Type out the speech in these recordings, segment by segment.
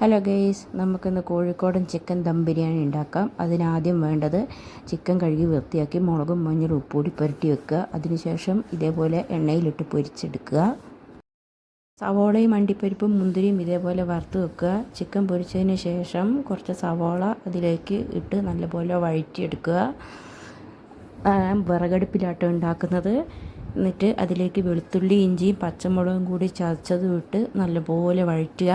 Hello guys നമുക്കിന്ന് കോഴിക്കോടൻ chicken dum biryani ഉണ്ടാക്കാം. അതിനാദ്യം വേണ്ടത് ചിക്കൻ കഴുകി വൃത്തിയാക്കി മുളകും മഞ്ഞളും ഉപ്പൂടി പുരട്ടി വെക്കുക. അതിനുശേഷം ഇതേപോലെ എണ്ണയിലിട്ട് പൊരിച്ചെടുക്കുക. സവോളയും അണ്ടിപ്പരിപ്പും മുന്തിരിയും ഇതേപോലെ വറുത്ത് വെക്കുക. ചിക്കൻ പൊരിച്ചതിന് ശേഷം കുറച്ച് സവോള അതിലേക്ക് ഇട്ട് നല്ലപോലെ വഴറ്റിയെടുക്കുക. വിറകടുപ്പിലാട്ടോ ഉണ്ടാക്കുന്നത്. എന്നിട്ട് അതിലേക്ക് വെളുത്തുള്ളി ഇഞ്ചിയും പച്ചമുളകും കൂടി ചതച്ചതും ഇട്ട് നല്ലപോലെ വഴറ്റുക.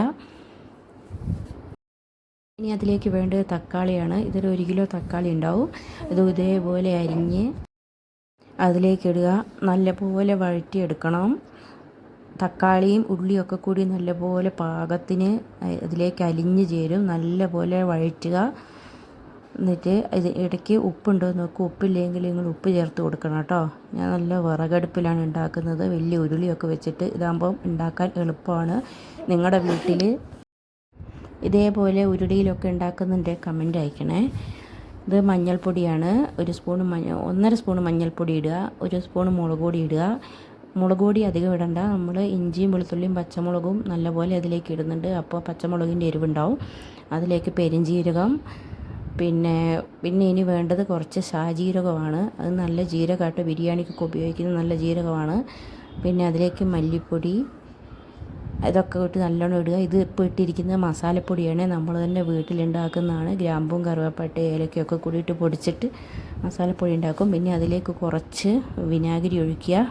ഇനി അതിലേക്ക് വേണ്ടത് തക്കാളിയാണ്. ഇതിൽ ഒരു കിലോ തക്കാളി ഉണ്ടാവും. ഇത് ഇതേപോലെ അരിഞ്ഞ് അതിലേക്ക് ഇടുക. നല്ലപോലെ വഴറ്റിയെടുക്കണം. തക്കാളിയും ഉള്ളിയൊക്കെ കൂടി നല്ലപോലെ പാകത്തിന് അതിലേക്ക് അലിഞ്ഞ് ചേരും. നല്ലപോലെ വഴറ്റുക. എന്നിട്ട് ഇത് ഇടയ്ക്ക് ഉപ്പുണ്ടോ നോക്കുക ഉപ്പില്ലെങ്കിൽ നിങ്ങൾ ഉപ്പ് ചേർത്ത് കൊടുക്കണം കേട്ടോ. ഞാൻ നല്ല വിറകടുപ്പിലാണ് ഉണ്ടാക്കുന്നത്. വലിയ ഉരുളിയൊക്കെ വെച്ചിട്ട് ഇതാകുമ്പം ഉണ്ടാക്കാൻ എളുപ്പമാണ്. നിങ്ങളുടെ വീട്ടിൽ ഇതേപോലെ ഉരുടിയിലൊക്കെ ഉണ്ടാക്കുന്നുണ്ട്. കമന്റ് അയക്കണേ. ഇത് മഞ്ഞൾപ്പൊടിയാണ്. ഒരു സ്പൂൺ മഞ്ഞ ഒന്നര സ്പൂൺ മഞ്ഞൾപ്പൊടി ഇടുക. ഒരു സ്പൂൺ മുളക് പൊടി ഇടുക. മുളക് പൊടി അധികം ഇടണ്ട. നമ്മൾ ഇഞ്ചിയും വെളുത്തുള്ളിയും പച്ചമുളകും നല്ലപോലെ അതിലേക്ക് ഇടുന്നുണ്ട്. അപ്പോൾ പച്ചമുളകിന്റെ എരിവുണ്ടാവും. അതിലേക്ക് പെരിഞ്ജീരകം പിന്നെ പിന്നെ ഇനി വേണ്ടത് കുറച്ച് ഷാജീരകമാണ് അത് നല്ല ജീരകമായിട്ട് ബിരിയാണിക്കൊക്കെ ഉപയോഗിക്കുന്ന നല്ല ജീരകമാണ്. പിന്നെ അതിലേക്ക് മല്ലിപ്പൊടി ഇതൊക്കെ ഇട്ട് നല്ലോണം ഇടുക. ഇത് ഇപ്പോൾ ഇട്ടിരിക്കുന്ന മസാലപ്പൊടിയാണ് നമ്മൾ തന്നെ വീട്ടിലുണ്ടാക്കുന്നതാണ്. ഗ്രാമ്പും കറുവപ്പട്ട ഏലക്കയൊക്കെ കൂടിയിട്ട് പൊടിച്ചിട്ട് മസാലപ്പൊടി ഉണ്ടാക്കും. പിന്നെ അതിലേക്ക് കുറച്ച് വിനാഗിരി ഒഴിക്കുക.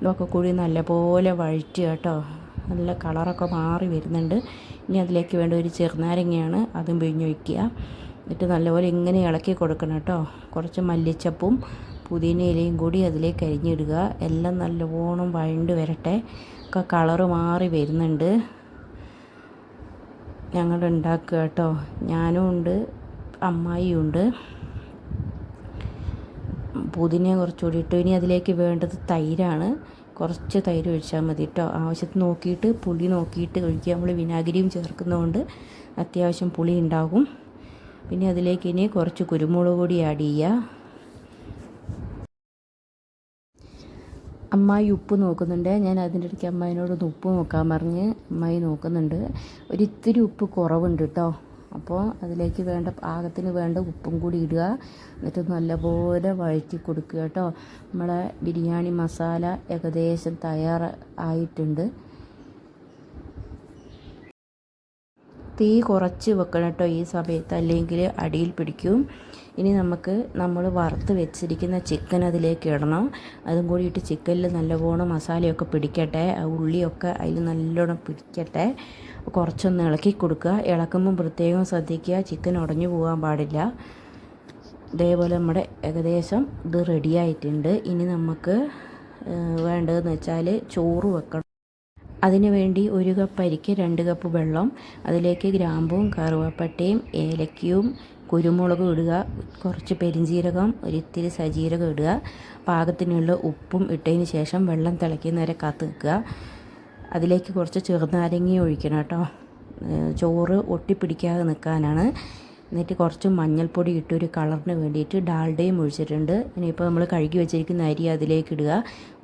ഇതൊക്കെ കൂടി നല്ലപോലെ വഴറ്റുക കേട്ടോ. നല്ല കളറൊക്കെ മാറി വരുന്നുണ്ട്. ഇനി അതിലേക്ക് വേണ്ട ഒരു ചെറുനാരങ്ങയാണ് അതും പിഴിഞ്ഞൊഴിക്കുക എന്നിട്ട് നല്ലപോലെ ഇങ്ങനെ ഇളക്കി കൊടുക്കണം കേട്ടോ. കുറച്ച് മല്ലിച്ചപ്പും പുതിന ഇലയും കൂടി അതിലേക്ക് അരിഞ്ഞിടുക. എല്ലാം നല്ലവണ്ണം വഴണ്ട് വരട്ടെ. ഒക്കെ കളറ് മാറി വരുന്നുണ്ട്. ഞങ്ങൾ ഉണ്ടാക്കുക കേട്ടോ. ഞാനും ഉണ്ട് അമ്മായിയും ഉണ്ട്. പുതിന കുറച്ചുകൂടി ഇട്ടു. ഇനി അതിലേക്ക് വേണ്ടത് തൈരാണ്. കുറച്ച് തൈര് ഒഴിച്ചാൽ മതി കേട്ടോ. ആവശ്യത്തിന് നോക്കിയിട്ട് പുളി നോക്കിയിട്ട് ഒഴിക്കുക നമ്മൾ വിനാഗിരിയും ചേർക്കുന്നതുകൊണ്ട് അത്യാവശ്യം പുളി ഉണ്ടാകും. പിന്നെ അതിലേക്ക് ഇനി കുറച്ച് കുരുമുളക് പൊടി ആഡ് ചെയ്യുക. അമ്മായി ഉപ്പ് നോക്കുന്നുണ്ട്. ഞാൻ അതിന്റെ ഇടയ്ക്ക് അമ്മായിനോടൊന്ന് ഉപ്പ് നോക്കാൻ പറഞ്ഞ് അമ്മായി നോക്കുന്നുണ്ട്. ഒരിത്തിരി ഉപ്പ് കുറവുണ്ട് കേട്ടോ. അപ്പോൾ അതിലേക്ക് വേണ്ട പാകത്തിന് വേണ്ട ഉപ്പും കൂടി ഇടുക. എന്നിട്ട് നല്ലപോലെ വഴറ്റി കൊടുക്കുക കേട്ടോ. നമ്മളെ ബിരിയാണി മസാല ഏകദേശം തയ്യാറായിട്ടുണ്ട്. തീ കുറച്ച് വെക്കണം കേട്ടോ ഈ സമയത്ത്. അല്ലെങ്കിൽ അടിയിൽ പിടിക്കും. ഇനി നമുക്ക് നമ്മൾ വറുത്ത് വെച്ചിരിക്കുന്ന ചിക്കൻ അതിലേക്ക് ഇടണം. അതും കൂടി ഇട്ട് ചിക്കനിൽ നല്ലവണ്ണം മസാലയൊക്കെ പിടിക്കട്ടെ. ഉള്ളിയൊക്കെ അതിൽ നല്ലോണം പിടിക്കട്ടെ. കുറച്ചൊന്ന് ഇളക്കി കൊടുക്കുക. ഇളക്കുമ്പം പ്രത്യേകം ശ്രദ്ധിക്കുക. ചിക്കൻ ഉടഞ്ഞു പോകാൻ പാടില്ല. ഇതേപോലെ നമ്മുടെ ഏകദേശം ഇത് റെഡിയായിട്ടുണ്ട് ഇനി നമുക്ക് വേണ്ടതെന്ന് വെച്ചാൽ ചോറ് വെക്കണം. അതിന് വേണ്ടി ഒരു കപ്പ് അരിക്ക് രണ്ട് കപ്പ് വെള്ളം അതിലേക്ക് ഗ്രാമ്പും കറുവാപ്പട്ടയും ഏലക്കയും കുരുമുളകും ഇടുക. കുറച്ച് പെരിഞ്ജീരകം ഒരിത്തിരി സജീരകം ഇടുക. പാകത്തിനുള്ള ഉപ്പും ഇട്ടതിന് ശേഷം വെള്ളം തിളയ്ക്കുന്നവരെ കാത്ത് നിൽക്കുക അതിലേക്ക് കുറച്ച് ചെറുനാരങ്ങയും ഒഴിക്കണം കേട്ടോ. ചോറ് ഒട്ടിപ്പിടിക്കാതെ നിൽക്കാനാണ്. എന്നിട്ട് കുറച്ച് മഞ്ഞൾപ്പൊടി ഇട്ട് ഒരു കളറിന് വേണ്ടിയിട്ട് ഡാൽഡയും ഒഴിച്ചിട്ടുണ്ട്. ഇനിയിപ്പോൾ നമ്മൾ കഴുകി വെച്ചിരിക്കുന്ന അരി അതിലേക്ക് ഇടുക.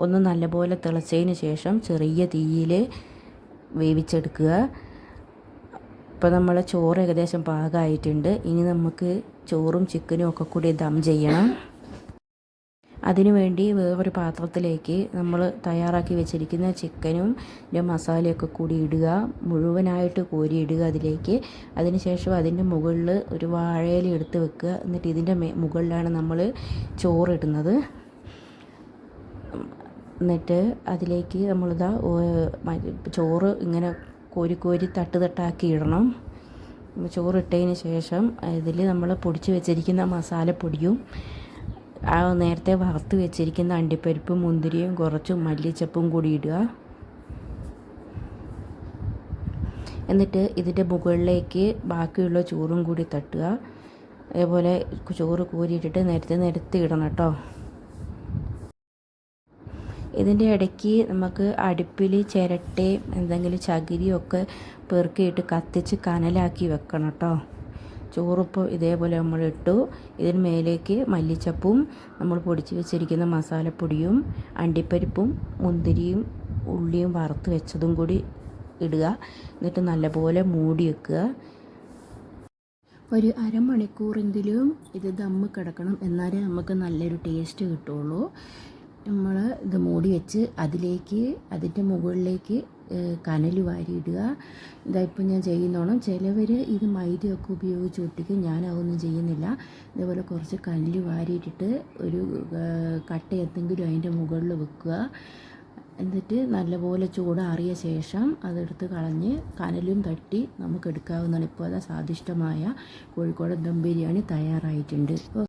ഒന്ന് നല്ലപോലെ തിളച്ചതിന് ശേഷം ചെറിയ തീയിൽ വേവിച്ചെടുക്കുക. ഇപ്പോൾ നമ്മൾ ചോറ് ഏകദേശം പാകമായിട്ടുണ്ട്. ഇനി നമുക്ക് ചോറും ചിക്കനും ഒക്കെ കൂടി ദം ചെയ്യണം. അതിനുവേണ്ടി വേറൊരു പാത്രത്തിലേക്ക് നമ്മൾ തയ്യാറാക്കി വെച്ചിരിക്കുന്ന ചിക്കനും മസാലയൊക്കെ കൂടി ഇടുക. മുഴുവനായിട്ട് കോരി ഇടുക അതിലേക്ക് അതിനുശേഷം അതിന്റെ മുകളിൽ ഒരു വാഴയില എടുത്ത് വെക്കുക. എന്നിട്ട് ഇതിന്റെ മുകളിലാണ് നമ്മൾ ചോറിടുന്നത്. എന്നിട്ട് അതിലേക്ക് നമ്മളിതാ ചോറ് ഇങ്ങനെ കോരി കോരി തട്ട് തട്ടാക്കി ഇടണം. ചോറിട്ടതിന് ശേഷം ഇതിൽ നമ്മൾ പൊടിച്ച് വെച്ചിരിക്കുന്ന മസാലപ്പൊടിയും നേരത്തെ വറുത്ത് വെച്ചിരിക്കുന്ന അണ്ടിപ്പരിപ്പ് മുന്തിരിയും കുറച്ച് മല്ലിച്ചപ്പും കൂടി ഇടുക. എന്നിട്ട് ഇതിന്റെ മുകളിലേക്ക് ബാക്കിയുള്ള ചോറും കൂടി തട്ടുക. അതേപോലെ ചോറ് കോരിയിട്ടിട്ട് നിരത്തി നിരത്തി ഇടണം കേട്ടോ. ഇതിന്റെ ഇടയ്ക്ക് നമുക്ക് അടുപ്പിൽ ചിരട്ടയും എന്തെങ്കിലും ചകിരിയൊക്കെ പെറുക്കിയിട്ട് കത്തിച്ച് കനലാക്കി വെക്കണം കേട്ടോ. ചോറിപ്പോൾ ഇതേപോലെ നമ്മൾ ഇട്ടു. ഇതിന് മേലേക്ക് മല്ലിച്ചപ്പും നമ്മൾ പൊടിച്ച് വെച്ചിരിക്കുന്ന മസാലപ്പൊടിയും അണ്ടിപ്പരിപ്പും മുന്തിരിയും ഉള്ളിയും വറുത്ത് വെച്ചതും കൂടി ഇടുക. എന്നിട്ട് നല്ലപോലെ മൂടി വെക്കുക. ഒരു അരമണിക്കൂറെങ്കിലും ഇത് ദമ്മ് കിടക്കണം. എന്നാലേ നമുക്ക് നല്ലൊരു ടേസ്റ്റ് കിട്ടുള്ളൂ നമ്മൾ ഇത് മൂടി വെച്ച് അതിലേക്ക് അതിന്റെ മുകളിലേക്ക് കനൽ വാരിയിടുക. ഇതായിപ്പോൾ ഞാൻ ചെയ്യുന്നോണം. ചിലവർ ഇത് മൈദയൊക്കെ ഉപയോഗിച്ച് ഒട്ടിക്കും. ഞാൻ അതൊന്നും ചെയ്യുന്നില്ല. ഇതേപോലെ കുറച്ച് കല്ല് വാരിയിട്ടിട്ട് ഒരു കട്ട എന്തെങ്കിലും അതിന്റെ മുകളിൽ വെക്കുക. എന്നിട്ട് നല്ലപോലെ ചൂടാറിയ ശേഷം അതെടുത്ത് കളഞ്ഞ് കനലും തട്ടി നമുക്ക് എടുക്കാവുന്നതാണ്. ഇപ്പോൾ അത് സ്വാദിഷ്ടമായ കോഴിക്കോട് ദം ബിരിയാണി തയ്യാറായിട്ടുണ്ട്.